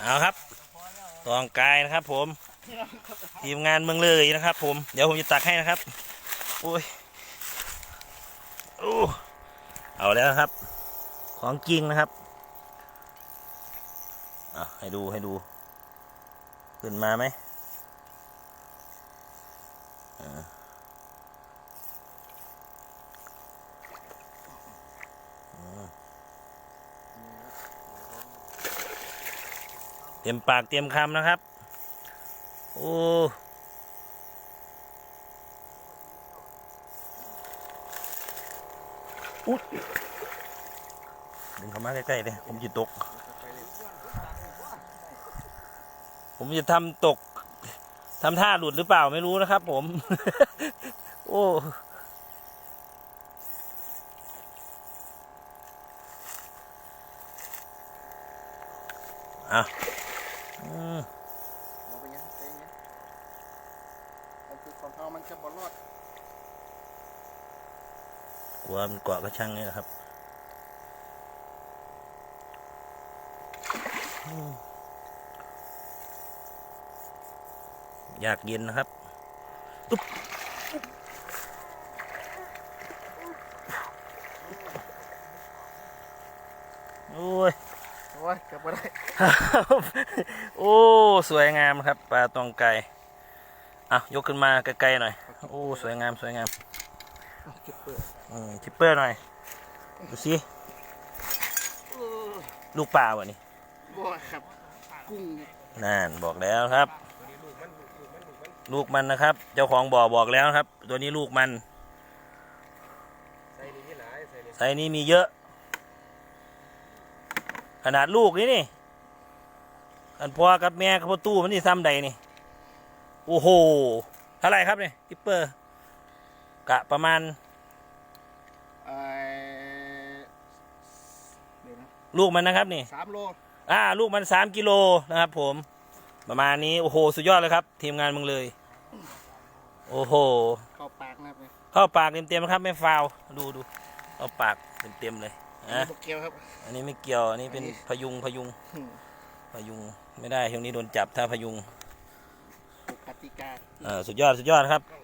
เอาครับตองกายนะครับ ผม ทีมงานเมืองเลยนะครับ ผม เดี๋ยวผมจะตักให้นะครับโอ้ยโอ้เอาแล้วครับ ของจริงนะครับอะให้ดูให้ดู ขึ้นมาไหมอ่า เตรียมปากเตรียมคำนะครับ โอ้อุ๊ยดึงเข้ามาใกล้ๆเลยผมจะตก ผมจะทำตกทำท่าหลุดหรือเปล่าไม่รู้นะครับผม โอ้อะ เอาไปยังใจเย็นเอาคือของเขามันจะบอลอดกลัวมันเกาะกระชังนี่แหละครับอยากเย็นนะครับอุ๊บโอ้ย อ้ยเก็บไ่ได้ โอ้ สวยงามครับปลาตองไก่อะยกขึ้นมาไกลๆหน่อย โอ้ สวยงามสวยงามเก็บเปลือกอืมทิปเปอร์หน่อย ดูสิลูกปลาวะนี่บ่ครับ กุ้งเนี่ยนั่นบอกแล้วครับ ลูกมันนะครับ เจ้าของบ่อบอกแล้วครับ ตัวนี้ลูกมันไซส์นี้มีเยอะ ขนาดลูกนี่นี่ อันพ่อกับแม่กับพ่อตู้มันนี่ซ้ำใดนี่ โอ้โหเท่าไหรครับเนี่ยทิปเปอร์กะประมาณไอ้เดี๋ยวนะลูกมันนะครับนี่ สามโลอ่า ลูกมันสามกิโลนะครับผม ประมาณนี้ โอ้โห สุดยอดเลยครับ ทีมงานมึงเลย โอ้โห เข้าปากนะครับเนี่ย เข้าปากเต็มๆนะครับ ไม่ฟาว ดูดูเข้าปากเต็มๆเลยอั นนะนี้บกเกียวครับ อันนี้ไม่เกี่ยว อันนี้เป็นอันนี้พยุงพยุงอืมพยุงไม่ได้ช่วงนี้โดนจับถ้าพยุงถูกกติกาอ่าสุดยอดสุดยอดครับต้อง